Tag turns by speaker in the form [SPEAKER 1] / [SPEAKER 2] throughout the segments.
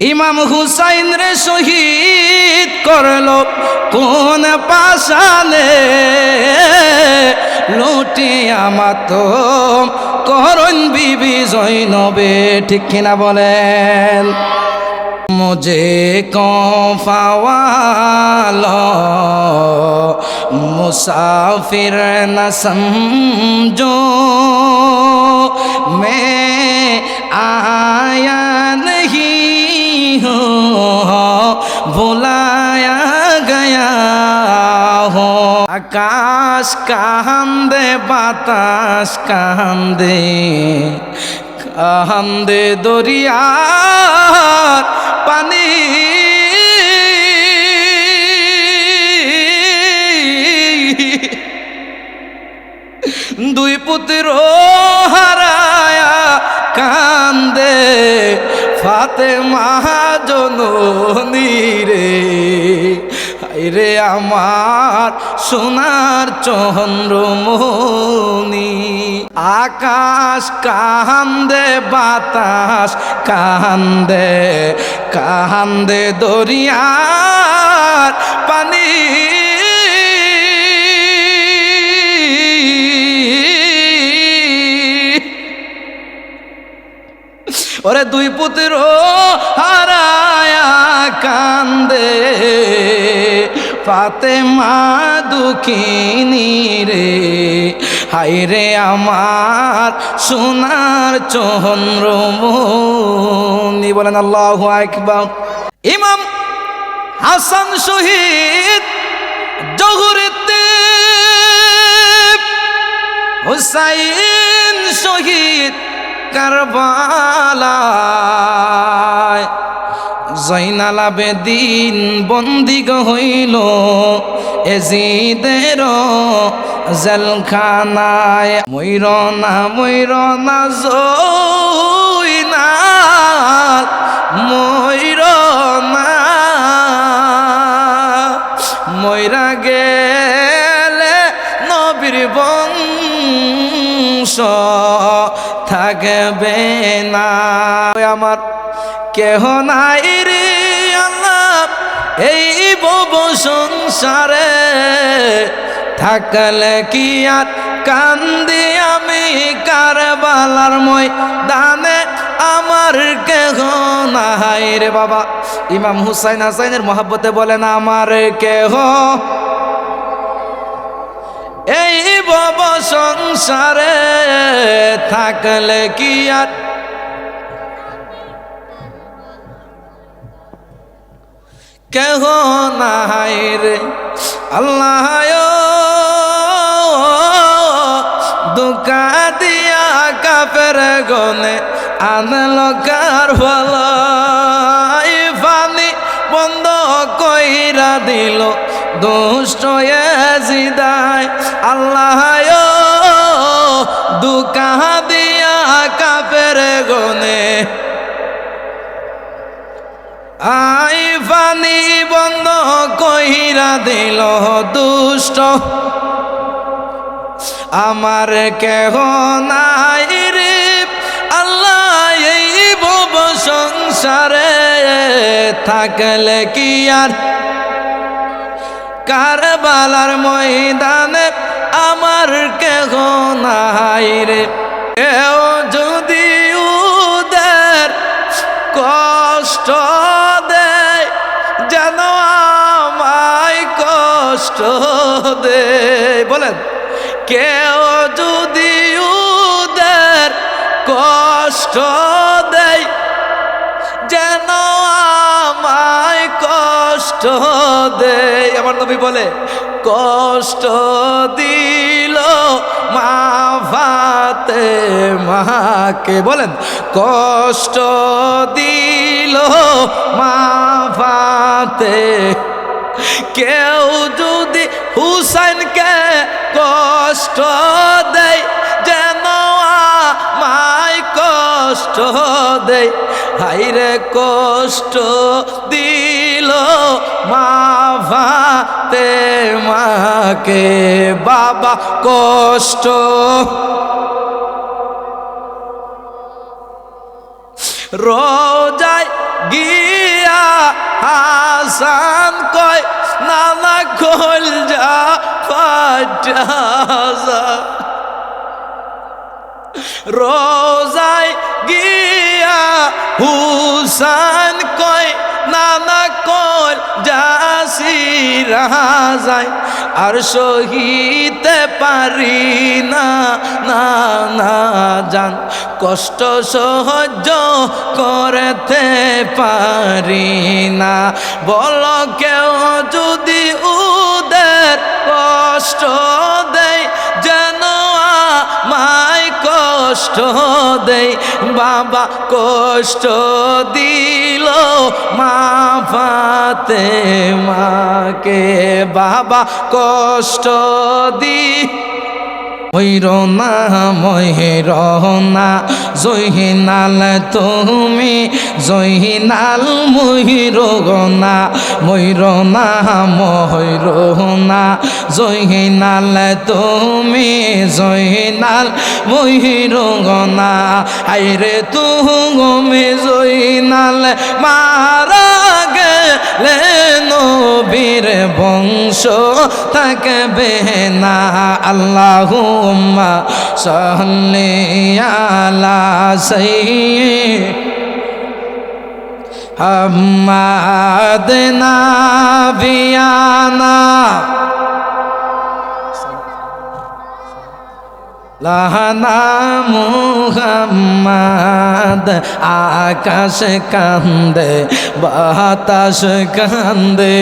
[SPEAKER 1] ইমাম হুসাইন রে শহীদ করল কোন পাশালে লুটিয়া মাত করণ বিবি জৈনবে, ঠিক কিনা বলেন? মুঝে কফাওয়াল মুসাফির না সমঝো। মে আয়া ভোলায়া গয়া আকাশ কাহান্দে বাতাস কাহান্দে কাহান্দে দরিয়ার পানি দুই পুত্র হারায়া কান্দে ফাতে মহা মহাজনী রে। রে আমার সোনার চন্দ্রমণি। আকাশ কান্দে, বাতাস কান্দে কান্দে দরিয়ার পানি। ওরে দুই পুত্র কান্দে। পাতে মা দুঃখিনী রে হাই রে আমার সোনার চন্দ্রমণি। বলেন আল্লাহ আকবার। ইমাম হাসান শহীদ জহুরিতে হুসাইন শহীদ কারবালায়। জৈনাল আবেদিন বন্দিগ হইল। এজিদের জেলখানায় ময়ূর না ময়ূর না, জৈনাল ময়ূর না। ময়রা গেলে নবীর বংশ থাকবে না। আমার কেহ নাই এই বব সংসারে থাকলে কি আর কান্দি আমি কারবালার মই দানে আমার কেহ নাই রে বাবা। ইমাম হুসাইন হাসাইনের মহাব্বতে বলেন আমার কেহ এই বব সংসারে থাকলে কি আর কেহ নাই রে। আল্লাহ দুকা দিয়া কাপের গনে আনল কার ফানি বন্ধ কইরা দিল দুষ্ট জিদায়। আল্লাহ দুকা দিয়া কাপের গনে আই ফানি বন্ধ কইরা দিল, দুষ্ট। আমার কেহ নাই রে, আল্লাহ এই বব সংসারে থাকলে কি আর? কারবালার ময়দানে আমার কেহ নাই রে। কেউ যদি কষ্ট দে। বলেন, কেউ যদি উদের কষ্ট দেয়, যেন আমায় কষ্ট দেয়। আমার নবী বলে, কষ্ট দিল মা ভাতে মাকে। বলেন, কষ্ট দিল মা ভাতে কেউ যদি হুসাইনকে কষ্ট দেয় যেন মাই কষ্ট দেয় হাইরে কষ্ট দিল মা ভাতে মাকে, বাবা কষ্ট। রোজায় গিয়ে হাসান কয় নানা খোল যা ফাটা রোজায় গিয়া হুসান কয় নানা কল যাসি রাজায় আর সহিতে পারি না না না, জান। কষ্ট সহ্য করতে পারি না। বল কেউ যদি উদের কষ্ট দেয় কষ্ট দেই বাবা কষ্ট দিল। মা ফাতে মাকে বাবা কষ্ট দি ময়ূর না ময়ূর না। জহিনাল, তুমি জহিনাল ময়ূর না। ময়ূর না ময়ূর না। জহিনাল, তুমি জহিনাল ময়ূর না। আইরে তুমি জহিনাল, মারা গেলে নবীর বংশ থাকবে না আল্লাহুম্মা সাল্লি আলা সাইয়্যিদ হাম্মাদ নাবিয়ানা লাহানা মুহাম্মদ, আকাশ কান্দে, বাতাস কান্দে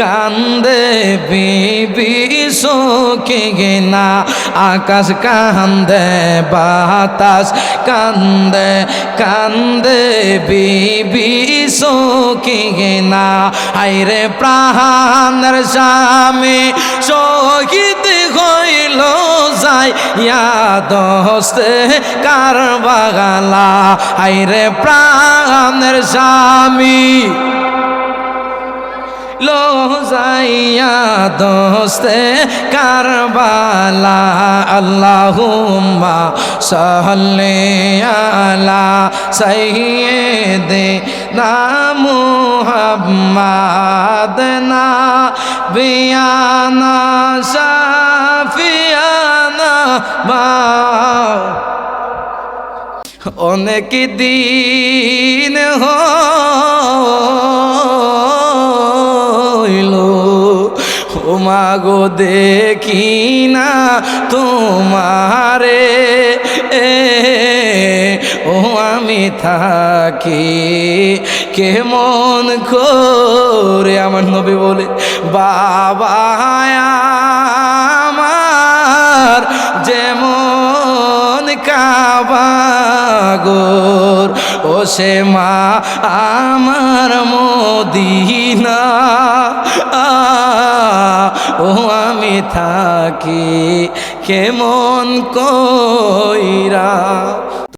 [SPEAKER 1] কান্দে বিবি শোকে গেনা আকাশ কান্দে, বাতাস কান্দে কান্দে বিবি শোকে গেনা আইরে প্রাণের স্বামী, শহীদ হইল যায় ইয়াদ হস্তে কার বাগালা? আইরে প্রাণের স্বামী। লো যাইয়া দোস্তে কারবালা, আল্লাহুম্মা সাল্লি আলা সাইয়্যিদি না মুহাম্মাদ না বিয়ানা শাফিয়ানা মা। অনেক দিন হইল মাগো দেখি না তোমারে। ও আমি থাকি কেমন করে? আমার নবী বলে বাবা কাবাগর ও সে মা আমার মদিনা। ও আমি থাকি কেমন কইরা।